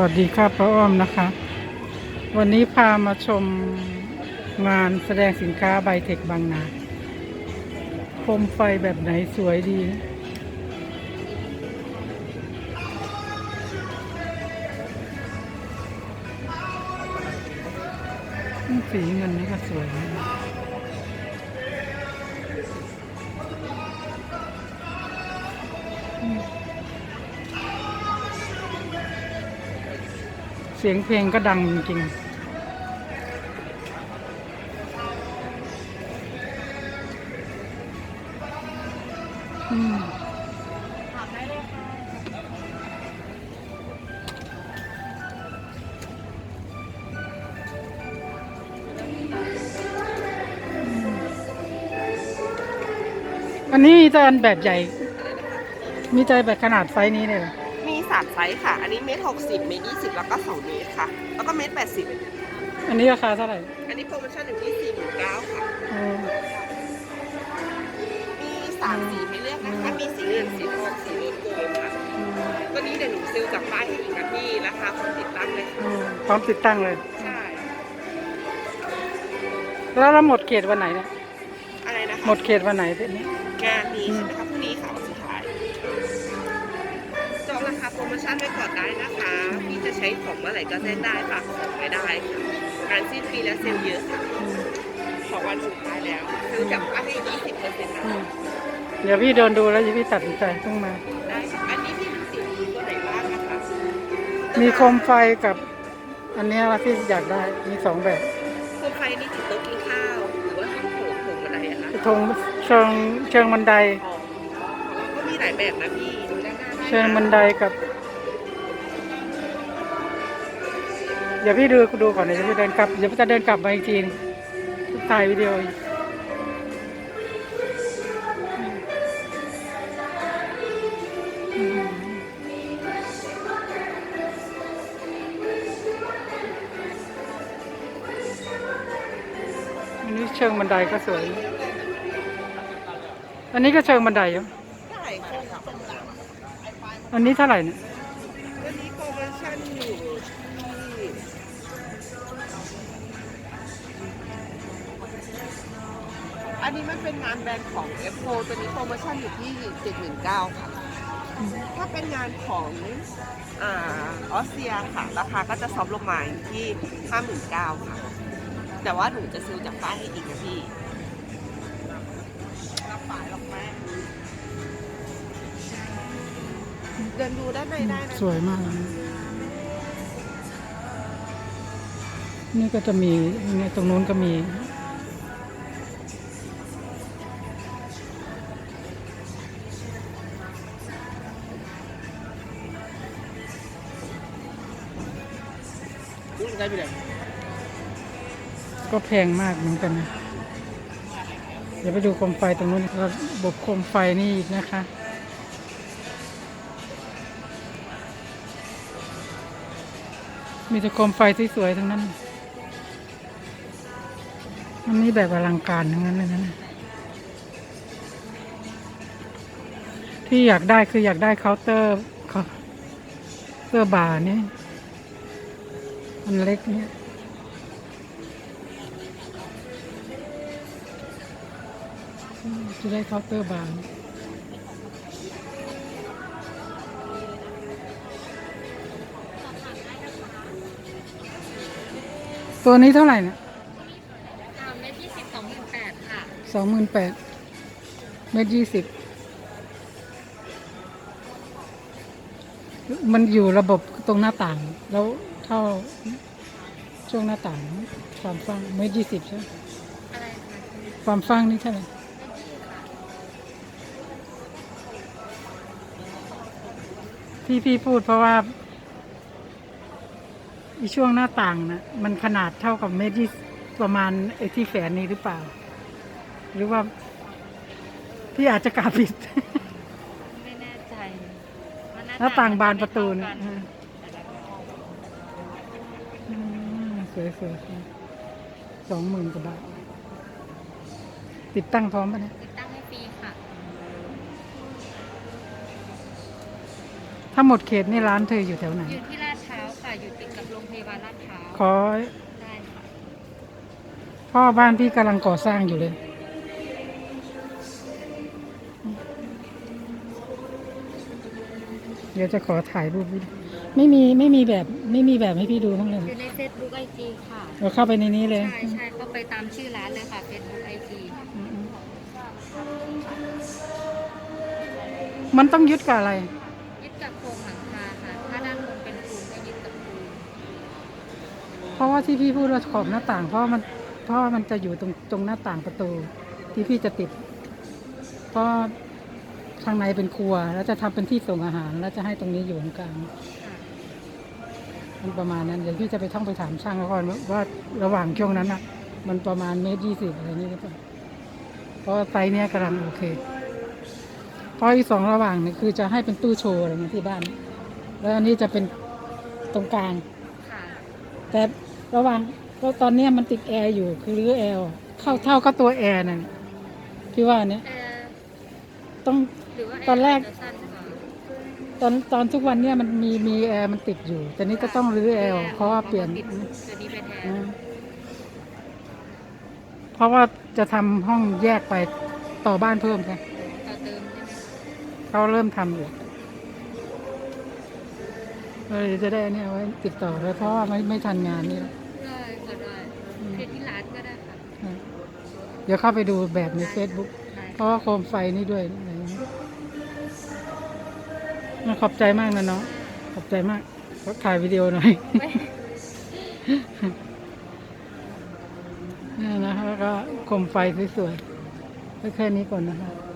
วัสดีค่ะพระอ้อมนะคะ วันนี้พามาชมงานแสดงสินค้าไบเทคบางนาโคมไฟแบบไหนสวยดี สีเงินนี่ก็สวยนะ เสียงเพลงก็ดังจริงๆอันนี้มีตอนแบบใหญ่ มีแต่แบบขนาดไซส์นี้เลยเหรอ มีสามไซส์ค่ะ อันนี้เมตรหกสิบเมตรยี่สิบแล้วก็สองเมตรค่ะ แล้วก็เมตรแปดสิบอันนี้ราคาเท่าไหร่อันนี้โปรโมชั่นอยู่ที่สี่หมื่นเก้าค่ะเออมีสามสีให้เลือกนะคะ มีสีเหลืองสีทองสีโรสโกลด์ค่ะ อืมตัวนี้เดี๋ยวหนูซิลจากป้ายให้อีกนะพี่ราคาคนติดตั้งเลยค่ะ อืมพร้อมติดตั้งเลย ใช่ แล้วเราหมดเขตวันไหนเนี่ยอะไรนะคะหมดเขตวันไหนทีนี้ งานนี้ใช่ไหมคะพรุ่งนี้ค่ะ ราคาโปรโมชั่นไว้ก่อนได้นะคะพี่จะใช้ของเมื่อไหร่ก็แจ้งได้ฝากของไม่ได้ค่ะงานสิ้นปีแล้วเซลล์เยอะค่ะอืมของวันสุดท้ายแล้วซื้อจากป้ายให้ยี่สิบเปอร์เซ็นต์นะอืมเดี๋ยวพี่เดินดูแล้วเดี๋ยวพี่ตัดสินใจต้องมา ได้ค่ะอันนี้พี่มีสีตัวไหนบ้างนะคะมีโคมไฟกับ อันเนี้ยที่อยากได้มีสองแบบโคมไฟนี่ติดโต๊ะกินข้าว หรือว่าทำโถงโถงอะไรอะคะ ธงเชิงเชิงบันได อ๋อก็มีหลายแบบนะพี่ดูด้านหน้าได้ เชิงบันไดกับ เดี๋ยวพี่ดูดูก่อนเดี๋ยวพี่เดินกลับ เดี๋ยวพี่จะเดินกลับมาอีกทีนึงถ่ายวิดีโออันนี้เชิงบันไดก็สวย อันนี้ก็เชิงบันไดอยู่ อันนี้เท่าไหร่เนี่ยวันนี้โปรโมชั่นอยู่ที่อันนี้มันเป็นงานแบรนด์ของ F4 ตัวนี้โปรโมชั่นอยู่ที่ 719 ค่ะ ถ้าเป็นงานของอ่าออสเตรียค่ะ ราคาก็จะซอฟต์ลงมาอยู่ที่ 59,000ค่ะ แต่ว่าหนูจะซื้อจากป้ายให้อีกนะพี่รับปายหรอกแม่ เดินดูด้านในได้นะสวยมากเลยนะนี่ก็จะมีเนี่ยตรงนู้นก็มีอุ้ยได้ไปเลยก็แพงมากเหมือนกันนะ เดี๋ยวไปดูโคมไฟตรงนู้นระบบโคมไฟนี่อีกนะคะ มีแต่โคมไฟสวยๆทั้งนั้น อันนี้แบบอลังการทั้งนั้นเลยนะ ที่อยากได้คืออยากได้เคาน์เตอร์เคาน์เตอร์บาร์นี่อันเล็กเนี่ยจะได้เคาน์เตอร์บาร์ ตัวนี้เท่าไหร่เนี่ยสามเมตรยี่สิบสองหมื่นแปดค่ะ สองหมื่นแปดเมตรยี่สิบมันอยู่ระบบตรงหน้าต่าง แล้วเท่าช่วงหน้าต่าง ความฟ้างเมตรยี่สิบใช่ไหมอะไรคะความฟ้างนี่เท่าไหร่เมตรยี่ค่ะที่พี่พูดเพราะว่า อีช่วงหน้าต่างนะมันขนาดเท่ากับเมตรที่ประมาณไอ้ที่แฝนนี้หรือเปล่า หรือว่า พี่อาจจะกาผิด ไม่แน่ใจว่หน้าต่างบานประตูเเนี่ยอ่าอืมสวยสวยสวยสองหมื่นกว่าบาท ติดตั้งพร้อมปะเนี่ยติดตั้งให้ฟรีค่ะ ถ้าหมดเขตนี่ร้านเธออยู่แถวไหน อยู่ที่ลาดพร้าวค่ะ อได้ค่ะพ่อบ้านพี่กำลังก่อสร้างอยู่เลย เดี๋ยวจะขอถ่ายรูปด้วยไม่มีไม่มีแบบไม่มีแบบให้พี่ดูบ้างเลยอยู่ใน Facebook IG ค่ะเราเข้าไปในนี้เลย ใช่ใช่ก็ไปตามชื่อร้านเลยค่ะ Facebook IG อืมมันต้องยึดกับอะไร ยึดกับโครงหลังคาค่ะ ถ้าด้านบนเป็นปูนก็ยึดกับปูน เพ ราะว่าที่พี่พูดว่าขอบหน้าต่าง เพราะมันเพราะมันจะอยู่ตรงตรงหน้าต่างประตู ที่พี่จะติดเพราะข้างในเป็นครัว แล้วจะทำเป็นที่ส่งอาหาร แล้วจะให้ตรงนี้อยู่ตรงกลางมันประมาณนั้นเดี๋ยวพี่จะไปท่องไปถามช่างก่อนว่าระหว่างช่วงนั้นอะ มันประมาณเมตรยี่สิบอะไรนี้หรือเปล่าเพราะไซส์เนี้ยกำลังโอเคเพราะอีกสองระหว่างเนี่ยคือจะให้เป็นตู้โชว์อะไรเงี้ยที่บ้าน แล้วอันนี้จะเป็นตรงกลางแต่ ระหว่างก็ตอนเนี้ยมันติดแอร์อยู่คือรื้อแอร์ออกเข้าเท่ากับตัวแอร์นั่นพี่ว่าเนี้ยเอ่อต้อง หรือว่าตอนแรกจะสั้นกว่าตอนตอนทุกวันเนี้ยมันมีมีแอร์มันติดอยู่ แต่นี้จะต้องรื้อแอร์ออกเพราะว่าเปลี่ยน ปิดตัวนี้ไปแทนอืมเพราะว่าจะทำห้องแยกไปต่อบ้านเพิ่มกันต่อเติมใช่ไหมเขาเริ่มทำอยู่เลยจะได้เนี่ยไว้ติดต่อเลยเพราะว่าไม่ไม่ทันงานนี่แล้ว ได้ก็ได้เรียนที่ร้านก็ได้ค่ะ อืม เดี๋ยวเข้าไปดูแบบใน Facebook เพราะว่าโคมไฟนี่ด้วยอะไรอย่างเงี้ยน่าขอบใจมากนะน้องขอบใจมากขอถ่ายวิดีโอหน่อย นี่นะคะแล้วก็โคมไฟสวยๆแค่นี้ก่อนนะคะ